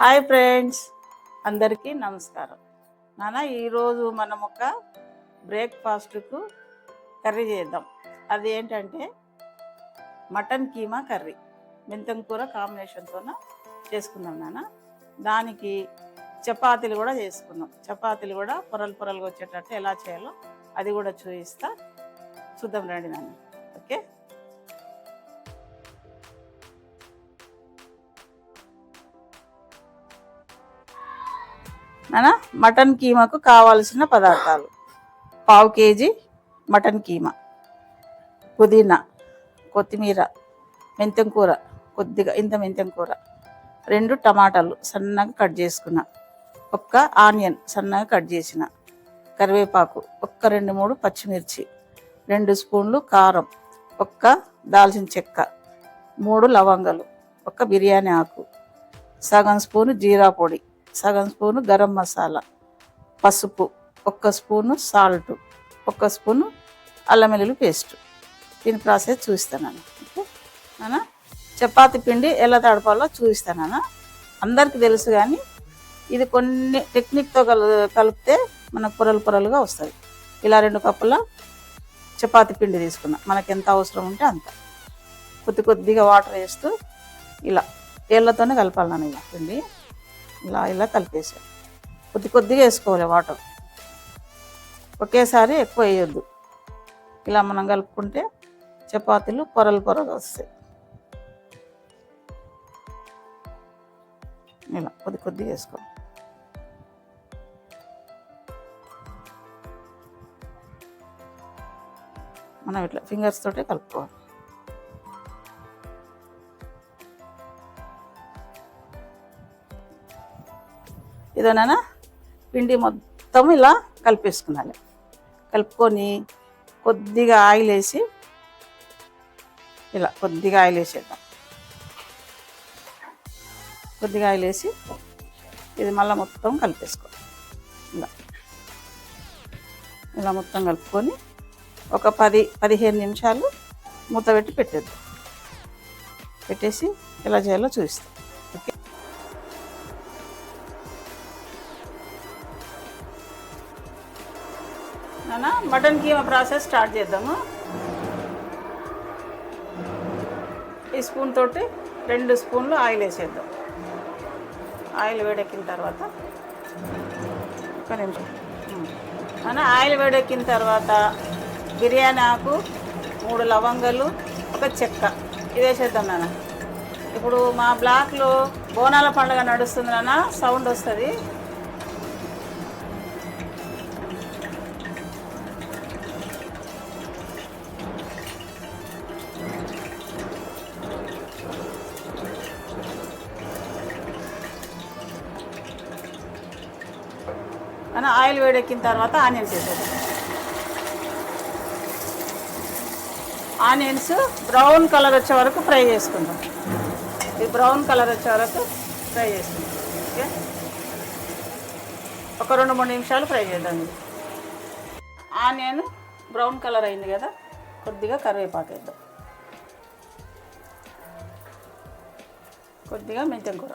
Hi friends అందరికీ నమస్కారం. నాన్న ఈరోజు మనం ఒక బ్రేక్ఫాస్ట్కు కర్రీ చేద్దాం. అది ఏంటంటే మటన్ కీమా కర్రీ. మెంతం కూర కాంబినేషన్తోన చేసుకుందాం నాన్న దానికి చపాతీలు కూడా చేసుకుందాం. చపాతీలు కూడా పొరలు పొరలుగా వచ్చేటట్టు ఎలా చేయాలో అది కూడా చూపిస్తా చూద్దాం రండి నాన్న ఓకే? నానా మటన్ కీమాకు కావాల్సిన పదార్థాలు. పావు కేజీ మటన్ కీమా. పుదీనా కొత్తిమీర మెంతం కూర కొద్దిగా ఇంత మెంతం కూర. రెండు టమాటాలు సన్నగా కట్ చేసుకున్న. ఒక్క ఆనియన్ సన్నగా కట్ చేసిన. కరివేపాకు ఒక్క రెండు మూడు పచ్చిమిర్చి రెండు స్పూన్లు కారం ఒక్క దాల్చిన చెక్క మూడు లవంగాలు ఒక బిర్యానీ ఆకు సగం స్పూను జీరా పొడి సగం స్పూను గరం మసాలా పసుపు ఒక్క స్పూను సాల్ట్ ఒక్క స్పూను అల్లం వెల్లుల్లి పేస్ట్. దీని ప్రాసెస్ చూపిస్తాను ఓకే? చపాతి పిండి ఎలా తడపాలో చూపిస్తాను అందరికీ తెలుసు కానీ ఇది కొన్ని టెక్నిక్తో కలు కలిపితే మన పొరలు పొరలుగా వస్తుంది. ఇలా రెండు కప్పుల చపాతి పిండి తీసుకున్నాం. మనకి ఎంత అవసరం ఉంటే అంత. కొద్ది కొద్దిగా వాటర్ వేస్తూ ఇలా. ఏళ్ళతోనే కలపాలి నాన్న ఇలా పిండి. ఇలా ఇలా కలిపేసాను కొద్ది కొద్దిగా వేసుకోవాలి వాటర్. ఒకేసారి ఎక్కువ వేయొద్దు. ఇలా మనం కలుపుకుంటే చపాతీలు పొరలు పొరలు వస్తాయి. ఇలా కొద్ది కొద్దిగా వేసుకోవాలి. మనం ఇట్లా ఫింగర్స్ తోటే కలుపుకోవాలి. ఇదేనా పిండి మొత్తం ఇలా కలిపేసుకున్నాను. కలుపుకొని కొద్దిగా ఆయిల్ వేసి ఇలా కొద్దిగా ఆయిల్ వేసేద్దాం. కొద్దిగా ఆయిల్ వేసి ఇది మళ్ళీ మొత్తం కలిపేసుకో ఇలా. ఇలా మొత్తం కలుపుకొని ఒక పది పదిహేను నిమిషాలు మూత పెట్టి పెట్టేద్దాం. పెట్టేసి ఎలా చేయాలో చూపిస్తాం. మటన్ కీమా ప్రాసెస్ స్టార్ట్ చేద్దాము. ఈ స్పూన్ తోటి రెండు స్పూన్లు ఆయిల్ వేసేద్దాం. ఆయిల్ వేడెక్కిన తర్వాత ఒక నిమిషం. మన ఆయిల్ వేడెక్కిన తర్వాత బిర్యానీ ఆకు మూడు లవంగాలు ఒక చెక్క. ఇది వేసేద్దాం నాన్న. ఇప్పుడు మా బ్లాక్లో బోనాల పండుగ నడుస్తుంది నాన్న సౌండ్ వస్తుంది. వేడెక్కిన తర్వాత ఆనియన్స్ వేసేది ఆనియన్స్ బ్రౌన్ కలర్ వచ్చే వరకు ఫ్రై చేసుకుందాం. ఇది బ్రౌన్ కలర్ వచ్చే వరకు ఫ్రై చేసుకుందాం. ఓకే? ఒక రెండు మూడు నిమిషాలు ఫ్రై చేద్దాం. ఆనియన్ బ్రౌన్ కలర్ అయింది కదా కొద్దిగా కరివేపాకు వేద్దాం. కొద్దిగా మెంతం కూర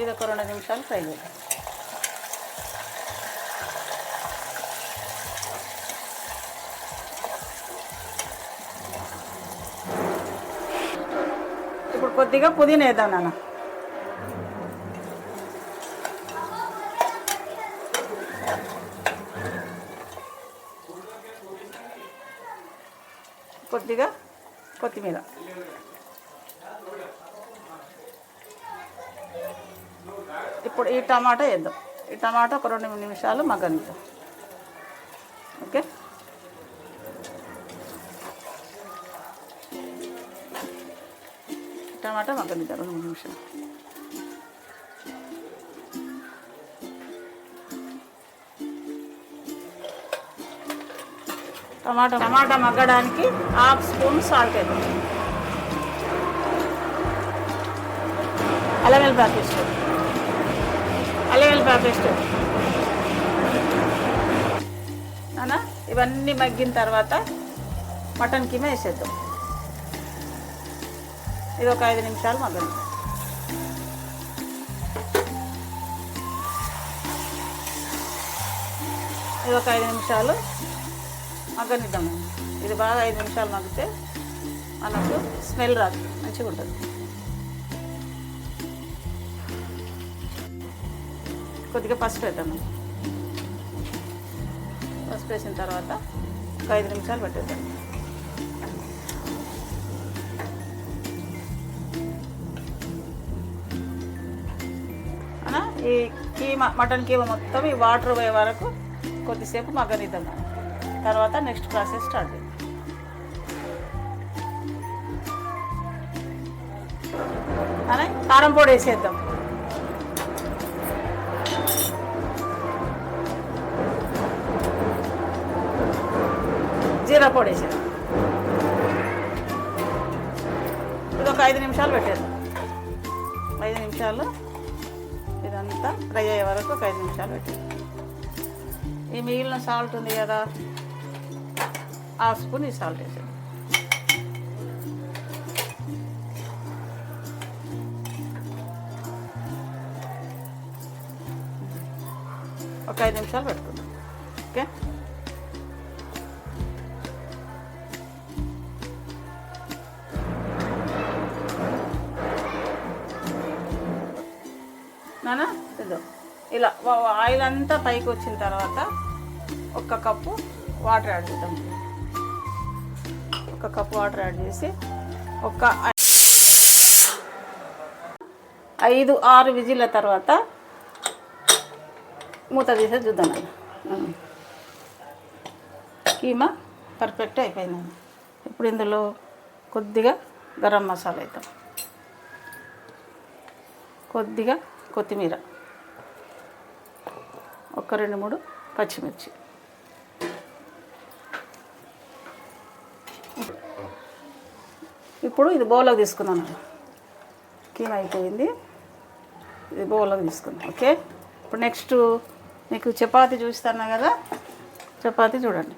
ఇది ఒక రెండు నిమిషాలు ఫ్రై చేద్దాం. ఇప్పుడు కొద్దిగా పుదీనా వేద్దాం నాన్న. కొద్దిగా కొత్తిమీర. ఇప్పుడు ఈ టమాటా వేద్దాం ఈ టమాటా ఒక రెండు నిమిషాలు మగ్గనిద్దాం ఓకే టమాటా మగ్గనిద్దాం రెండు మూడు నిమిషాలు టమాటా టమాటా మగ్గడానికి హాఫ్ స్పూన్ సాల్ట్ వేద్దాం అల్లం వెల్లిపాయ అలయలు అల్లం వెల్లిపాయ పేస్ట్ ఇవన్నీ మగ్గిన తర్వాత మటన్ కిమ వేసేద్దాం. ఇది ఒక ఐదు నిమిషాలు మగ్గని ఇది ఒక ఐదు నిమిషాలు మగ్గనిద్దాం. ఇది బాగా ఐదు నిమిషాలు మగ్గితే మనకు స్మెల్ రాదు మంచిగా ఉంటుంది కొద్దిగా పసుపు వేద్దాం పసుపు వేసిన తర్వాత ఒక ఐదు నిమిషాలు పెట్టేద్దాం. అనా ఈ కీమా మటన్ కీమా మొత్తం ఈ వాటర్ పోయే వరకు కొద్దిసేపు మగ్గనిద్దాం తర్వాత నెక్స్ట్ ప్రాసెస్ స్టార్ట్ చేద్దాం. కారం పొడి వేసేద్దాం. జీరా పొడి వేసాను ఇది ఒక ఐదు నిమిషాలు పెట్టేద్దాం ఐదు నిమిషాలు ఇదంతా ఫ్రై అయ్యే వరకు ఒక ఐదు నిమిషాలు పెట్టేద్దాం ఈ మిగిలిన సాల్ట్ ఉంది కదా ఆ స్పూన్ ఈ సాల్ట్ వేసాను ఒక ఐదు నిమిషాలు పెట్టుకుందాం. ఓకే? ఇలా ఆయిల్ అంతా పైకి వచ్చిన తర్వాత ఒక కప్పు వాటర్ యాడ్ చేద్దాం. ఒక కప్పు వాటర్ యాడ్ చేసి ఒక ఐదు ఆరు విజిల్ల తర్వాత మూత తీసేసి చూద్దాం. అన్న కీమా పర్ఫెక్ట్ అయిపోయిందండి. ఇప్పుడు ఇందులో కొద్దిగా గరం మసాలా అవుతాం కొద్దిగా కొత్తిమీర. ఒక రెండు మూడు పచ్చిమిర్చి. ఇప్పుడు ఇది బౌల్లోకి తీసుకుందాం కీమ అయిపోయింది. ఇది బౌల్లోకి తీసుకుందాం ఓకే? ఇప్పుడు నెక్స్ట్ మీకు చపాతి చూస్తాను కదా. చపాతి చూడండి.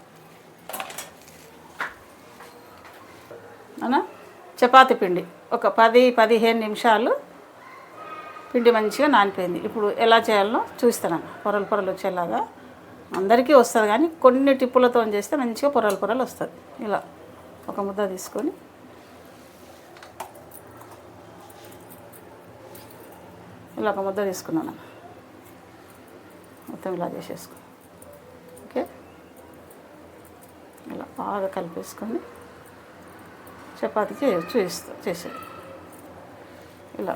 అనా చపాతి పిండి. ఒక పది పదిహేను నిమిషాలు పిండి మంచిగా నానిపోయింది. ఇప్పుడు ఎలా చేయాలో చూస్తాను. పొరలు పొరలు వచ్చేలాగా అందరికీ వస్తుంది కానీ కొన్ని టిప్పులతో చేస్తే మంచిగా పొరలు పొరలు వస్తుంది. ఇలా ఒక ముద్ద తీసుకొని ఇలా ఒక ముద్ద తీసుకున్నాను. మొత్తం ఇలా చేసేసుకో ఓకే? ఇలా బాగా కలిపేసుకొని చపాతీకి చూపిస్తా చేసేది. ఇలా.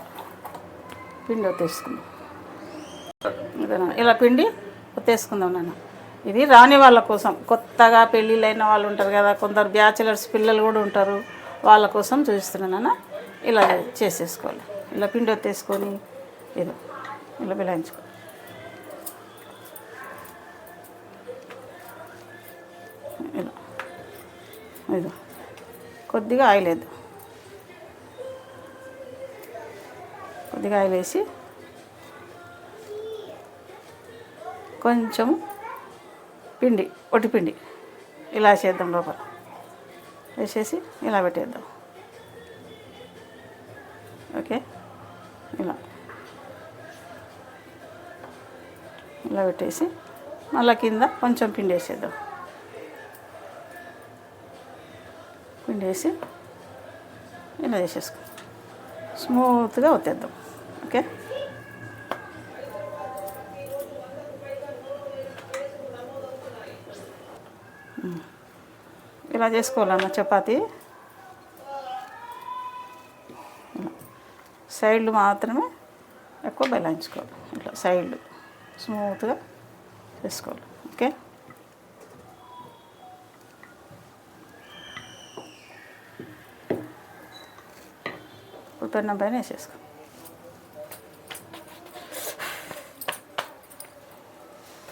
పిండి ఒత్తేసుకుందాం. ఇలా పిండి ఒత్తేసుకుందాం నాన్న. ఇది రాని వాళ్ళ కోసం కొత్తగా పెళ్ళిళ్ళైన వాళ్ళు ఉంటారు కదా కొందరు బ్యాచిలర్స్ పిల్లలు కూడా ఉంటారు వాళ్ళ కోసం చూపిస్తున్నాను నాన్న. ఇలా చేసేసుకోవాలి. ఇలా పిండి ఒత్తేసుకొని ఇది ఇలా బిలాయించుకో ఇలా ఇది కొద్దిగా ఆయిల్ వేద్దాం. కొద్దిగా ఆయిల్ వేసి కొంచెం పిండి ఒట్టి పిండి ఇలా చేద్దాం లోపల. వేసేసి ఇలా పెట్టేద్దాం. ఓకే? ఇలా. ఇలా పెట్టేసి మళ్ళీ కింద కొంచెం పిండి వేసేద్దాం. పిండి వేసి ఇలా వేసేసుకో స్మూత్గా ఒత్తేద్దాం. ఇలా చేసుకోవాలన్న చపాతి? సైడ్లు మాత్రమే ఎక్కువ బెలాయించుకోవాలి ఇట్లా సైడ్లు స్మూత్గా చేసుకోవాలి. ఓకే? ఇప్పుడు పెన్నం పైన వేసేసుకో.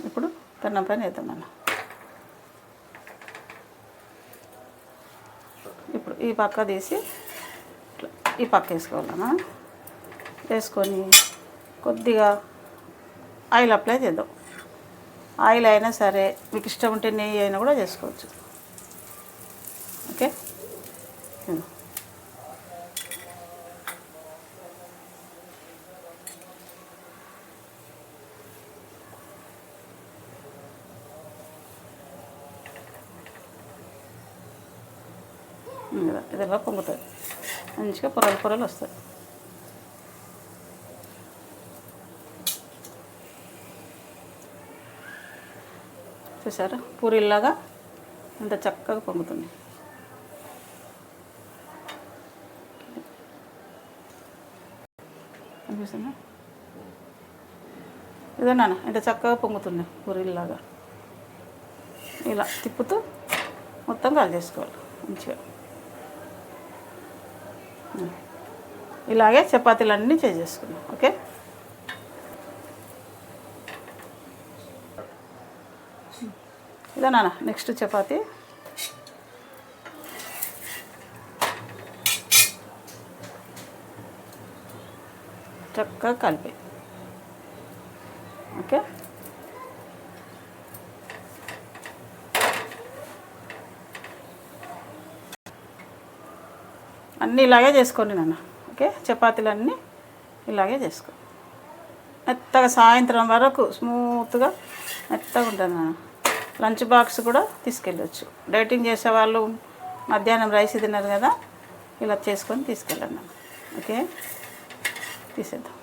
ఇప్పుడు పెన్నం పైన వేద్దాం మనం ఇప్పుడు ఈ పక్క తీసి ఈ పక్క వేసుకోవాలమ్మా. వేసుకొని కొద్దిగా ఆయిల్ అప్లై చేద్దాం. ఆయిల్ అయినా సరే మీకు ఇష్టం ఉంటే నెయ్యి అయినా కూడా చేసుకోవచ్చు. ఇది ఇలా పొంగుతుంది మంచిగా పొరలు పొరలు వస్తాయి. చూసారా? పూరీలాగా అంత చక్కగా పొంగుతుంది. అనిపిస్తుందా ఇదే నాన్న ఇంత చక్కగా పొంగుతుంది పూరీలాగా ఇలా తిప్పుతూ మొత్తం కాల్ చేసుకోవాలి. మంచిగా. ఇలాగే చపాతీలన్నీ చేసేసుకున్నాం ఓకే? ఇదే నాన్న నెక్స్ట్ చపాతి. చక్కగా కలిపి ఓకే అన్నీ ఇలాగే చేసుకోండి నాన్న ఓకే? చపాతీలు అన్నీ ఇలాగే చేసుకో. మెత్తగా సాయంత్రం వరకు స్మూత్గా మెత్తగా ఉంటుంది నాన్న. లంచ్ బాక్స్ కూడా తీసుకెళ్ళొచ్చు. డైటింగ్ చేసేవాళ్ళు మధ్యాహ్నం రైస్ తిన్నారు కదా ఇలా చేసుకొని తీసుకెళ్ళండి ఓకే? తీసేద్దాం.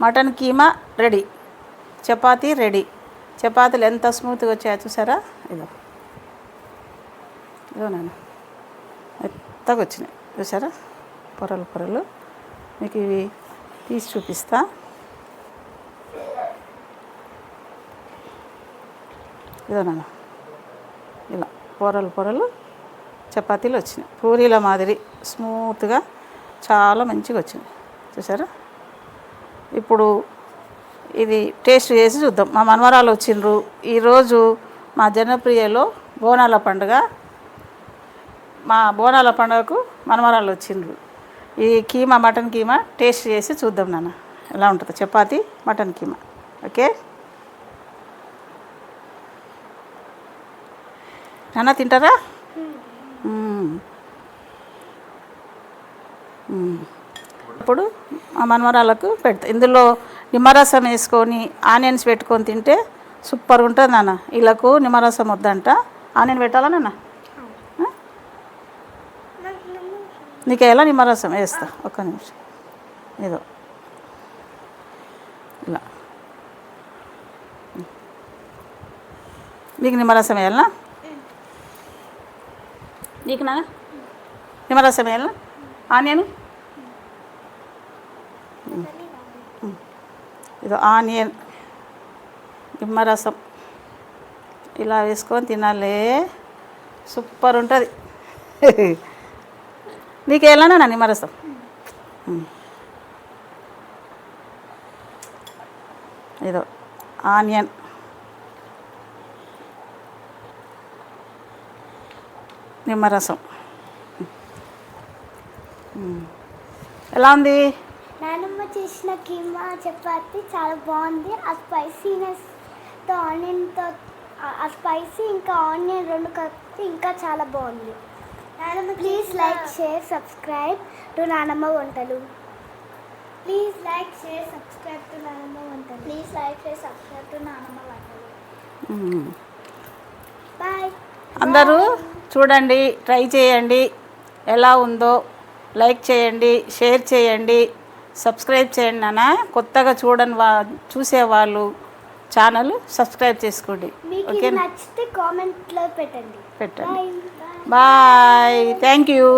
Mutton keema ready. Chapati ready. చపాతీలు ఎంత స్మూత్గా వచ్చాయో చూసారా? ఇదో ఇదో నేను మెత్తగా వచ్చినాయి. చూసారా? పొరలు పొరలు. మీకు ఇవి తీసి చూపిస్తా. ఇదో నేను ఇలా పొరలు పొరలు చపాతీలు వచ్చినాయి. పూరీల మాదిరి స్మూత్గా చాలా మంచిగా వచ్చినాయి. చూసారా? ఇప్పుడు ఇది టేస్ట్ చేసి చూద్దాం. మా మనవరాలు వచ్చిండ్రు. ఈరోజు మా జనప్రియలో బోనాల పండుగ. మా బోనాల పండుగకు మనవరాలు వచ్చిండ్రు. ఈ కీమా మటన్ కీమా టేస్ట్ చేసి చూద్దాం నాన్న. ఎలా ఉంటుందో. చపాతి మటన్ కీమా. ఓకే? నాన్న తింటారా? మా మనమరాలకు పెడతా. ఇందులో నిమ్మరసం వేసుకొని ఆనియన్స్ పెట్టుకొని తింటే సూపర్ ఉంటుంది నాన్న. వీళ్ళకు నిమ్మరసం వద్దంట. ఆనియన్ పెట్టాలా నాన్న? నీకు ఎలా నిమ్మరసం? వేస్తా. ఒక్క నిమిషం. ఏదో ఇలా. నీకు నిమ్మరసం వేయాలనా? నీకు నాన్న? నిమ్మరసం వేయాలనా? ఆనియన్? ఇది ఆనియన్ నిమ్మరసం. ఇలా వేసుకొని తినాలే. సూపర్ ఉంటుంది. నీకు వెళ్ళనా నా నిమ్మరసం? ఏదో ఇదో ఆనియన్. నిమ్మరసం. ఎలా ఉంది? నానమ్మ చేసిన కీమా చపాతి చాలా బాగుంది. ఆ స్పైసీనెస్తో ఆనియన్తో ఆ స్పైసీ ఇంకా ఆనియన్ రెండు కలిపి ఇంకా చాలా బాగుంది. Please like share subscribe to Nanamma Vantalu. Please like share subscribe to Nanamma Vantalu. Please like share subscribe to Nanamma Vantalu. Bye అందరూ చూడండి ట్రై చేయండి. ఎలా ఉందో లైక్ చేయండి షేర్ చేయండి. సబ్స్క్రైబ్ చేయండి నాన్న. కొత్తగా చూడని వా చూసేవాళ్ళు ఛానల్ సబ్స్క్రైబ్ చేసుకోండి. ఓకే నచ్చితే కామెంట్లో పెట్టండి. పెట్టండి. బాయ్. Thank you.